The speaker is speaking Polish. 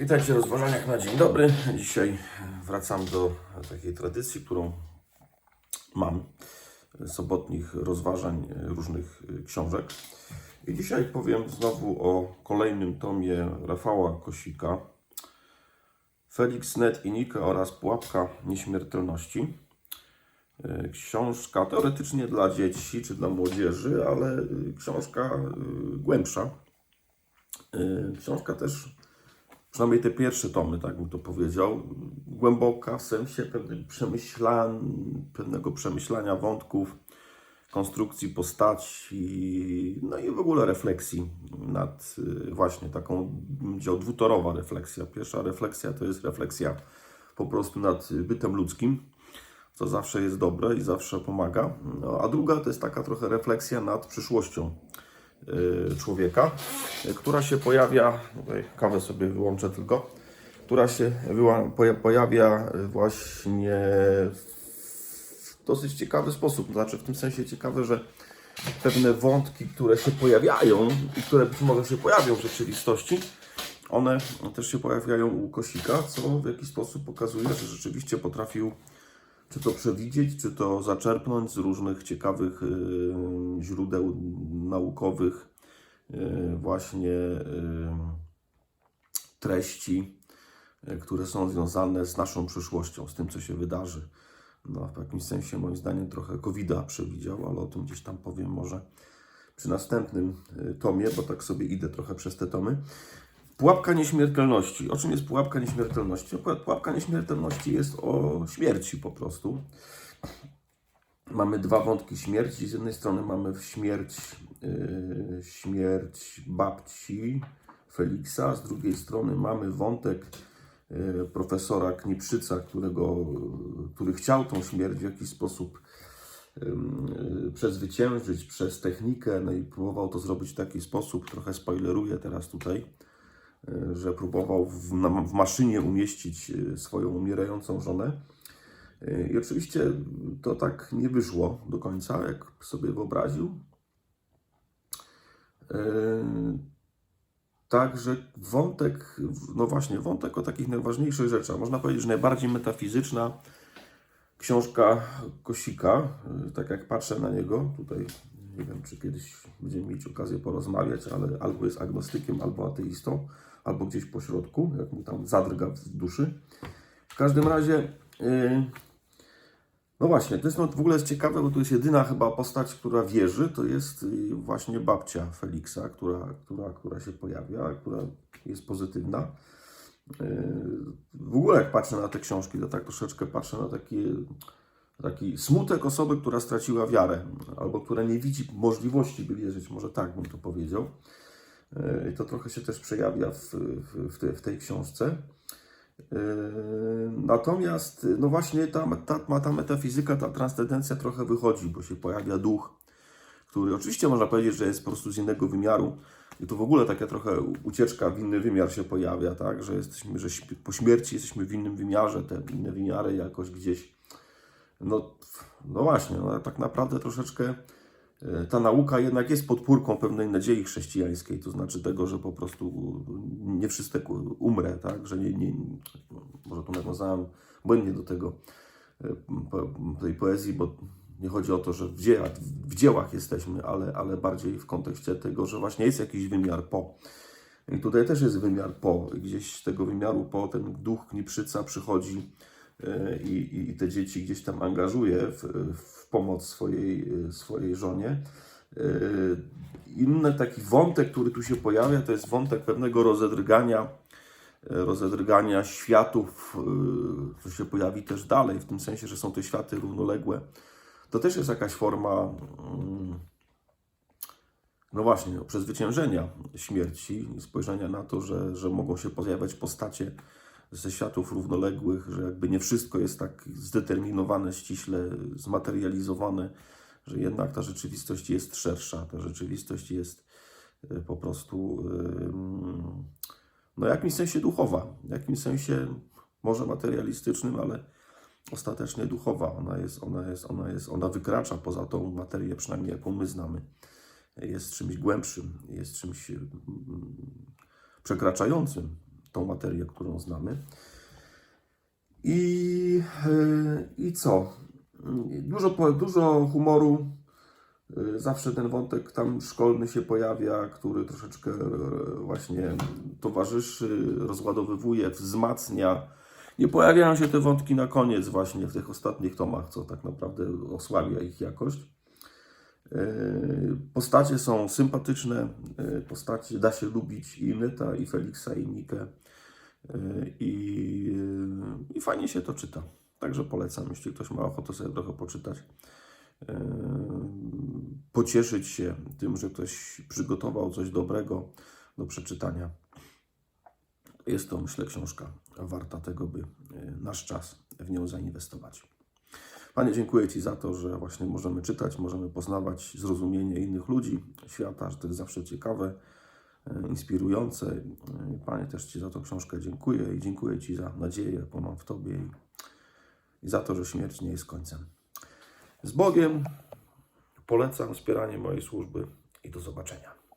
Witajcie w rozważaniach na dzień dobry. Dzisiaj wracam do takiej tradycji, którą mam, sobotnich rozważań różnych książek. I dzisiaj powiem znowu o kolejnym tomie Rafała Kosika. Felix Net i Nika oraz Pułapka Nieśmiertelności. Książka teoretycznie dla dzieci czy dla młodzieży, ale książka głębsza. Książka też przynajmniej te pierwsze tomy, tak bym to powiedział, głęboka w sensie pewnego przemyślania wątków, konstrukcji postaci, no i w ogóle refleksji nad y, właśnie taką, powiedział, dwutorowa refleksja. Pierwsza refleksja to jest refleksja po prostu nad bytem ludzkim, co zawsze jest dobre i zawsze pomaga, no, a druga to jest taka trochę refleksja nad przyszłością człowieka, y, która się pojawia, tutaj kawę sobie wyłączę tylko, która się pojawia właśnie w dosyć ciekawy sposób. Znaczy w tym sensie ciekawe, że pewne wątki, które się pojawiają i które być może się pojawią w rzeczywistości, one też się pojawiają u Kosika, co w jakiś sposób pokazuje, że rzeczywiście potrafił czy to przewidzieć, czy to zaczerpnąć z różnych ciekawych y, źródeł naukowych, y, właśnie y, treści, które są związane z naszą przyszłością, z tym, co się wydarzy. No, w jakimś sensie, moim zdaniem, trochę covid przewidział, ale o tym gdzieś tam powiem może przy następnym tomie, bo tak sobie idę trochę przez te tomy. Pułapka nieśmiertelności. O czym jest pułapka nieśmiertelności? Pu- Pułapka nieśmiertelności jest o śmierci po prostu. Mamy dwa wątki śmierci. Z jednej strony mamy śmierć, yy, śmierć babci Feliksa, z drugiej strony mamy wątek yy, profesora Kniprzyca, którego, który chciał tą śmierć w jakiś sposób yy, przezwyciężyć przez technikę, no i próbował to zrobić w taki sposób, trochę spoileruję teraz tutaj, że próbował w, w maszynie umieścić y, swoją umierającą żonę. Y, I oczywiście to tak nie wyszło do końca, jak sobie wyobraził. Także wątek, no właśnie, wątek o takich najważniejszych rzeczach. Można powiedzieć, że najbardziej metafizyczna książka Kosika, tak jak patrzę na niego, tutaj nie wiem, czy kiedyś będziemy mieć okazję porozmawiać, ale albo jest agnostykiem, albo ateistą, albo gdzieś po środku, jak mu tam zadrga w duszy. W każdym razie, y, no właśnie, to jest no, w ogóle jest ciekawe, bo to jest jedyna chyba postać, która wierzy, to jest y, właśnie babcia Feliksa, która, która, która się pojawia, która jest pozytywna. W ogóle jak patrzę na te książki, to tak troszeczkę patrzę na taki, taki smutek osoby, która straciła wiarę, albo która nie widzi możliwości, by wierzyć, może tak bym to powiedział. Yy, I to trochę się też przejawia w, w, tej, w tej książce. Yy, Natomiast, no właśnie, ta, ta, ta metafizyka, ta transcendencja trochę wychodzi, bo się pojawia duch, który oczywiście można powiedzieć, że jest po prostu z innego wymiaru. I tu w ogóle taka trochę ucieczka w inny wymiar się pojawia, tak? Że jesteśmy, że po śmierci jesteśmy w innym wymiarze, te inne wymiary jakoś gdzieś. No, no właśnie, no, tak naprawdę troszeczkę e, ta nauka jednak jest podpórką pewnej nadziei chrześcijańskiej, to znaczy tego, że po prostu nie wszystko umrę, tak? Że nie, nie, może tu nawiązałem błędnie do tego, e, tej poezji, bo nie chodzi o to, że w dziełach, w dziełach jesteśmy, ale, ale bardziej w kontekście tego, że właśnie jest jakiś wymiar po. I tutaj też jest wymiar po. Gdzieś z tego wymiaru po ten duch Kniprzyca przychodzi i, i, i te dzieci gdzieś tam angażuje w, w pomoc swojej, e, swojej żonie. E, Inny taki wątek, który tu się pojawia, to jest wątek pewnego rozedrgania, e, rozedrgania światów, e, co się pojawi też dalej, w tym sensie, że są te światy równoległe. To też jest jakaś forma, mm, no właśnie, no, przezwyciężenia śmierci spojrzenia na to, że, że mogą się pojawiać postacie ze światów równoległych, że jakby nie wszystko jest tak zdeterminowane, ściśle zmaterializowane, że jednak ta rzeczywistość jest szersza, ta rzeczywistość jest e, po prostu no w jakimś sensie duchowa, w jakimś sensie może materialistycznym, ale ostatecznie duchowa. Ona jest, ona jest, ona jest, ona wykracza poza tą materię, przynajmniej jaką my znamy. Jest czymś głębszym, jest czymś mm, przekraczającym tą materię, którą znamy. I, e, i co? Dużo, dużo humoru. Zawsze ten wątek tam szkolny się pojawia, który troszeczkę e, właśnie towarzyszy, rozładowywuje, wzmacnia. Nie pojawiają się te wątki na koniec właśnie w tych ostatnich tomach, co tak naprawdę osłabia ich jakość. E, Postacie są sympatyczne, e, postacie da się lubić i Neta, i Feliksa, i Nikę. E, I, I fajnie się to czyta. Także polecam, jeśli ktoś ma ochotę sobie trochę poczytać. Pocieszyć się tym, że ktoś przygotował coś dobrego do przeczytania. Jest to, myślę, książka warta tego, by nasz czas w nią zainwestować. Panie, dziękuję Ci za to, że właśnie możemy czytać, możemy poznawać zrozumienie innych ludzi, świata, że to jest zawsze ciekawe, e, inspirujące. E, Panie, też Ci za tą książkę dziękuję i dziękuję Ci za nadzieję, jaką mam w Tobie i, za to, że śmierć nie jest końcem. Z Bogiem polecam wspieranie mojej służby i do zobaczenia.